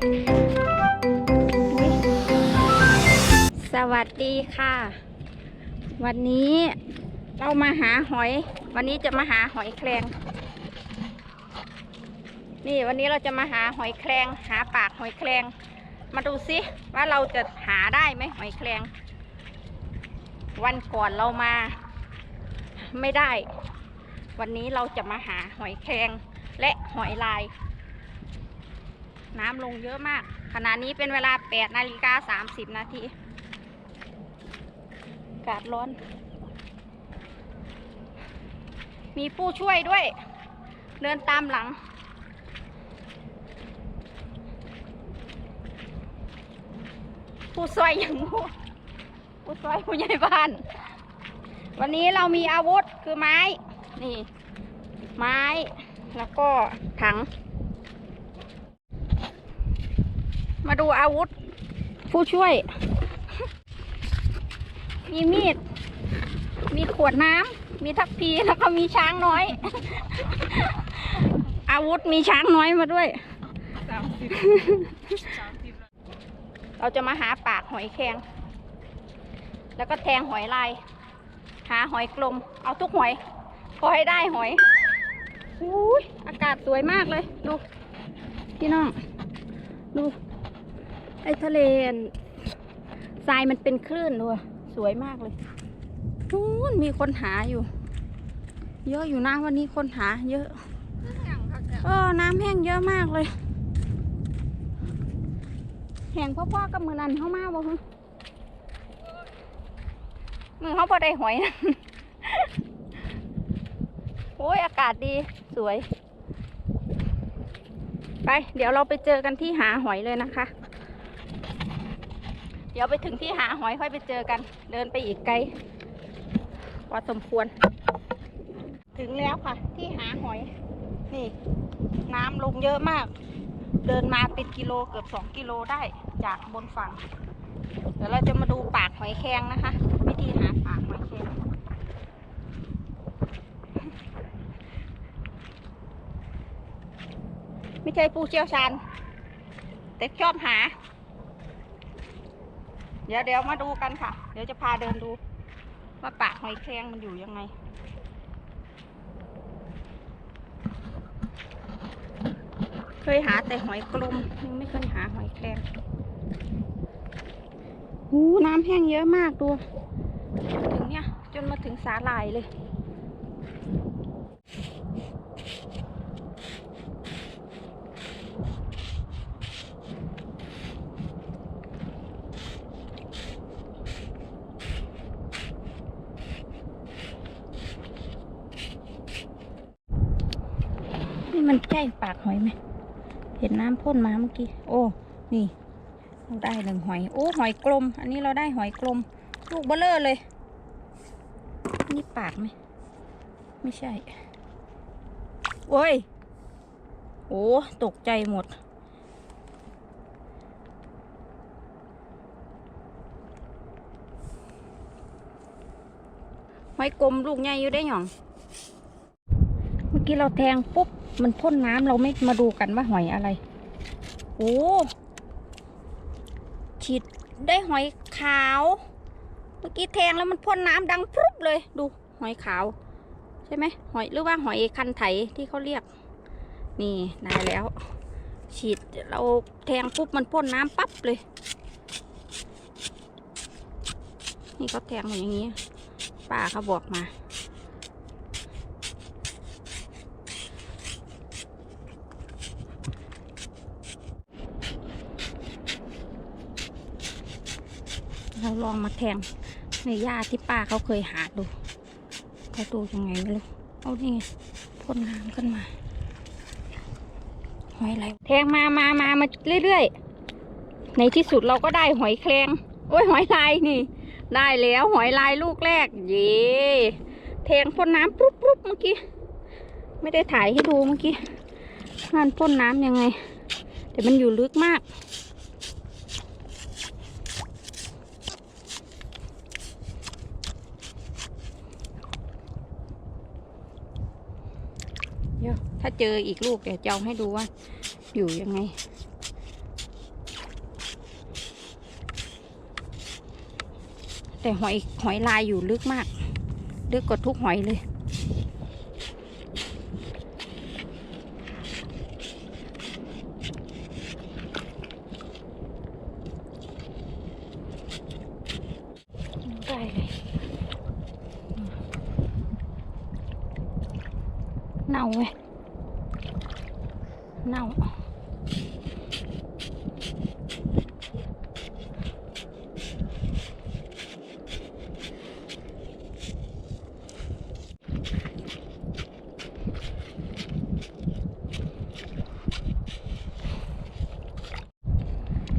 สวัสดีค่ะ วันนี้เรามาหาหอย วันนี้จะมาหาหอยแครงนี่วันนี้เราจะมาหาหอยแครงหาปากหอยแครงมาดูซิว่าเราจะหาได้ไหมหอยแครงวันก่อนเรามา ไม่ได้ วันนี้เราจะมาหาหอยแครงและหอยลาย น้ำลงเยอะมาก ขณะนี้เป็นเวลา8นาฬิกา30 นาทีอากาศร้อน มีผู้ช่วยด้วย เดินตามหลัง ผู้ช่วยอย่างงูผู้ช่วยผู้ใหญ่บ้าน วันนี้เรามีอาวุธคือไม้ นี่ ไม้แล้วก็ถัง มา ดูอาวุธ ผู้ช่วย มีมีด มีขวดน้ำ มีทัพพีแล้วก็มีช้างน้อย อาวุธมีช้างน้อยมาด้วย เราจะมาหาปากหอยแครงแล้วก็แทงหอยลาย หาหอยกลม เอาทุกหอย พอให้ได้หอยอุ้ยอากาศสวยมากเลย ดู พี่น้อง ดู ไอ้ทะเลอันทรายมันเป็นคลื่นด้วยสวยมากเลยนู้นมีคนหาอยู่ เยอะอยู่นะวันนี้คนหา เยอะเออน้ำแห้งเยอะมากเลย แห้งพ่อๆกับมือนันเข้ามาบ่ฮึมือเขาพอได้หอยนะโอ้ยอากาศดีสวย ไป เดี๋ยวเราไปเจอกันที่หาหอยเลยนะคะ เดี๋ยวไปถึงที่หาหอยค่อยไปเจอกัน เดินไปอีกไกลพอสมควร ถึงแล้วค่ะ ที่หาหอย นี่ น้ำลงเยอะมาก เดินมาเป็นกิโลเกือบสองกิโลได้จากบนฝั่ง เดี๋ยวเราจะมาดูปากหอยแครงนะคะ วิธีหาปากหอยแครงไม่ใช่ผู้เชี่ยวชาญ แต่ชอบหา เดี๋ยวเดี๋ยวมาดูกันค่ะ เดี๋ยวจะพาเดินดูว่าปากหอยแครงมันอยู่ยังไง เคยหาแต่หอยกลมยังไม่เคยหาหอยแครงหูน้ำแห้งเยอะมากตัวถึงเนี่ย จนมาถึงสาหร่ายเลย นี่ มันใกล้ปากหอยไหม เห็นน้ำพ่นมาเมื่อกี้ โอ้ นี่เราได้หนึ่งหอย โอ้ หอยกลม อันนี้เราได้หอยกลม ลูกเบลเลอร์เลย นี่ปากไหม ไม่ใช่ โอ้ย โอ้ ตกใจหมด หอยกลมลูกใหญ่อยู่ได้หยองเมื่อกี้เราแทงปุ๊บ มันพ่นน้ำเราไม่มาดูกันว่าหอยอะไร โอ้ฉีดได้หอยขาว เมื่อกี้แทงแล้วมันพ่นน้ำดังพรุบเลย ดูหอยขาว ใช่ไหมหอยหรือว่าหอยคันไถที่เขาเรียก นี่ได้แล้ว ฉีดเราแทงปุ๊บมันพ่นน้ำปั๊บเลย นี่เขาแทงอย่างนี้ป้าเขาบอกมา เราลองมาแทงในหญ้าที่ป้าเขาเคยหาดูเขาดูยังไงไม่รู้เอานี่พ่นน้ำขึ้นมาหอยอะไรแทงมามามามาเรื่อยๆ ในที่สุดเราก็ได้หอยแครงโอ้ยหอยลายนี่ ได้แล้วหอยลายลูกแรก เย่แทงพ่นน้ำปุ๊บปุ๊บเมื่อกี้ ไม่ได้ถ่ายให้ดูเมื่อกี้นั่นพ่นน้ำยังไง แต่มันอยู่ลึกมาก เจออีกลูกเดี๋ยวจะเอาให้ดูว่า อยู่ยังไง แต่หอยหอยลายอยู่ลึกมาก ลึกกว่าทุกหอยเลย ได้เลยเน่าเว้ย เน่าเ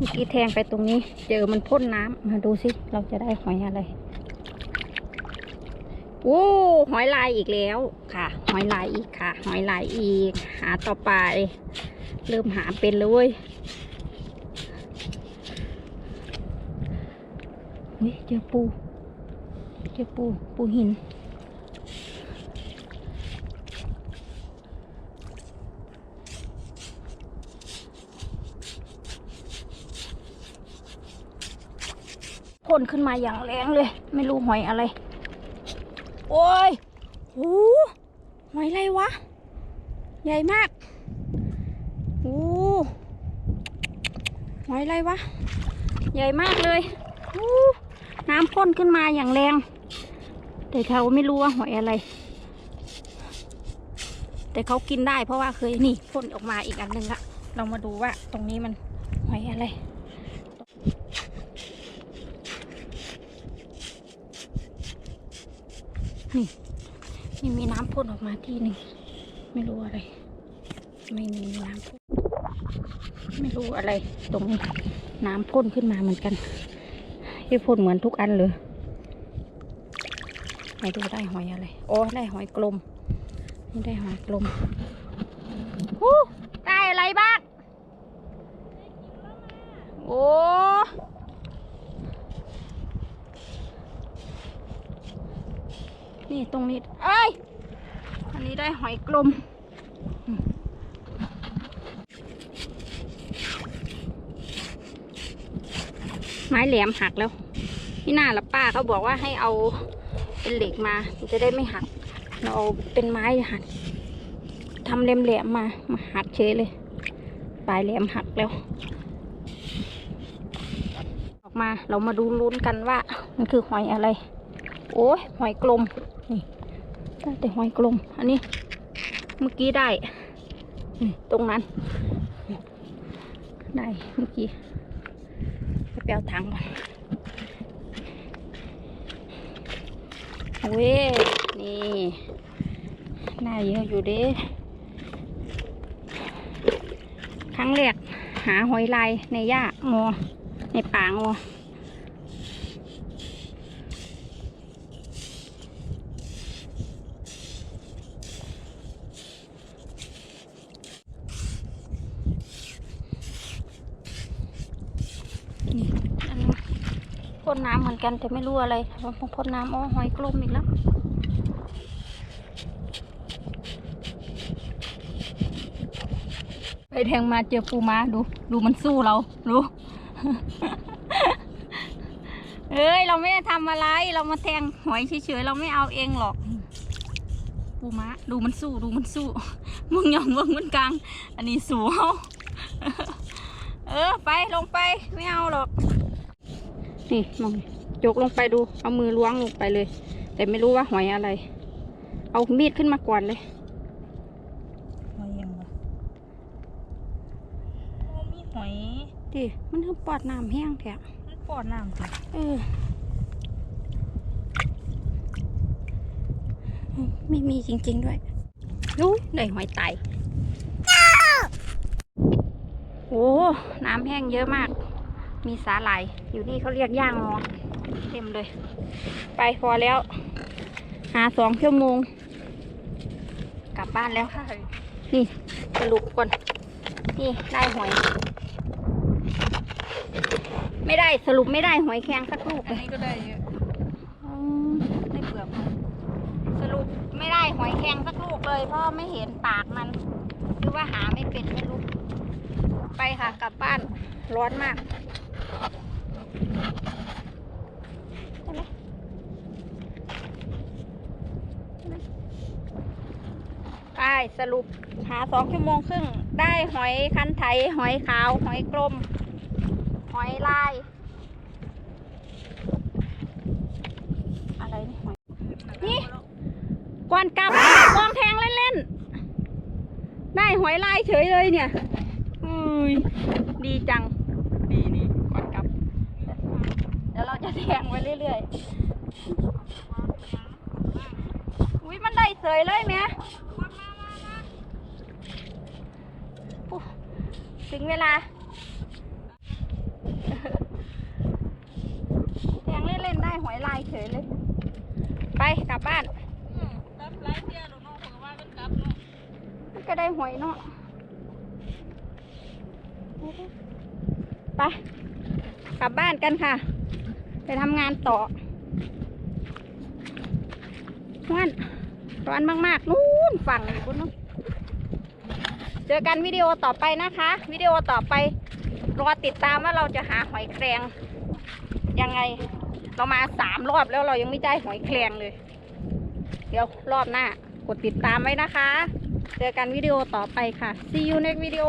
มื่อกี้แทงไปตรงนี้ เจอมันพ่นน้ำมาดูสิ เราจะได้หอยอะไร โอ้หอยลายอีกแล้วค่ะ หอยลายอีกค่ะ หอยลายอีก หาต่อไป เริ่มหาเป็นเลยเว้ยเฮ้ยเจอปู เจอปู ปูหิน พ่นขึ้นมาอย่างแรงเลย ไม่รู้หอยอะไร โอ้ยโอ้หอยอะไรวะ ใหญ่มากโอ้หอยอะไรวะ ใหญ่มากเลยโอ้น้ำพ่นขึ้นมาอย่างแรง แต่เขาไม่รู้ว่าหอยอะไร แต่เขากินได้เพราะว่าเคยนี่พ่นออกมาอีกอันหนึ่งละเรามาดูว่าตรงนี้มันหอยอะไร นี่นี่มีน้ำพ่นออกมาที่หนึ่งไม่รู้อะไร ไม่มีน้ำพ่นไม่รู้อะไร ตรงนี้น้ำพ่นขึ้นมาเหมือนกันที่พ่นเหมือนทุกอันเลยไม่ดูได้หอยอะไรโอ้ได้หอยกลมนี่ได้หอยกลมฮู้ได้อะไรบ้างโอ้ นี่ตรงนี้เอ้ยอันนี้ได้หอยกลมอืมไม้แหลมหักแล้วนี่น่าละป้าเขาบอกว่าให้เอาเป็นเหล็กมามันจะได้ไม่หัก เราเอาเป็นไม้หักทำแหลมๆมา มาหักเฉยเลย ปลายแหลมหักแล้ว ออกมาเรามาดูลุ้นกันว่า มันคือหอยอะไร โอ้ยหอยกลมนี่ ได้แต่หอยกลม อันนี้ เมื่อกี้ได้ตรงนั้น ได้เมื่อกี้ไปเปลวถังก่อนเว้ยนี่ได้เยอะอยู่เด้ครั้งแรกหาหอยลายในหญ้างอในป่างอ นี่อันนี้ พ่นน้ำเหมือนกันแต่ไม่รู้อะไรพ่นน้ำอ๋อหอยกลมอีกแล้วไปแทงมาเจอปูมาดู ดูมันสู้เราดูเอ้ย เราไม่ได้ทำอะไร เรามาแทงหอยเฉยๆเราไม่เอาเองหรอก ปูมาดูมันสู้ดูมันสู้มึงยองมึงมันกลาง อันนี้สู้เขาเออไปลงไปไม่เอาหรอก นี่มองจกลงไปดู เอามือล้วงลงไปเลย แต่ไม่รู้ว่าหอยอะไร เอามีดขึ้นมาก่อนเลยหอยยังวะโอ้มีหอยดิมันคือปอดน้ำแห้งแท้มันปอดน้ำจ้ะเออไม่มีจริง ๆด้วยรู้ได้หอยไตโอ้ น้ำแห้งเยอะมาก มีสาหร่าย อยู่นี่เขาเรียกย่างงอเต็มเลย ไปพอแล้ว หาสองชั่วโมง กลับบ้านแล้วใช่นี่สรุปก่อนนี่ได้หอย ไม่ได้สรุปไม่ได้หอยแครงสักลูกอัเลยนนี้ก็ได้เยอะอืมได้เปลือกมันสรุปไม่ได้หอยแครงสักลูกเลยเพราะไม่เห็นปากมันหรือว่าหาไม่เป็นไม่รู้ ไปค่ะกลับบ้านร้อนมากใช่ ไหมไปสรุปหาสองชั่วโมงครึ่ง ได้หอยคันไถหอยขาว หอยกลม หอยลาย อะไรนี่หอยนี่ก่อนกลับกองแทงเล่นๆ ได้หอยลายเฉยเลยเนี่ย อุ้ย ดีจัง ดีนี่ก่อนกลับ เดี๋ยวเรา จะแทงไว้เรื่อยๆ อุ้ยมันได้เสยเลยแม่ถึงเวลา แทงเล่นๆได้หอยลายเฉยเลย ไปกลับบ้านมันก็ได้หวยเนาะไปกลับบ้านกันค่ะ ไปทำงานต่อร้อนร้อนมากๆนู่นฝั่งอยู่บนนู้นเจอกันวิดีโอต่อไปนะคะ วิดีโอต่อไปรอติดตามว่าเราจะหาหอยแครงยังไง เรามาสามรอบแล้วเรายังไม่ได้หอยแครงเลย เดี๋ยวรอบหน้ากดติดตามไว้นะคะ เจอกันวิดีโอต่อไปค่ะ see you next video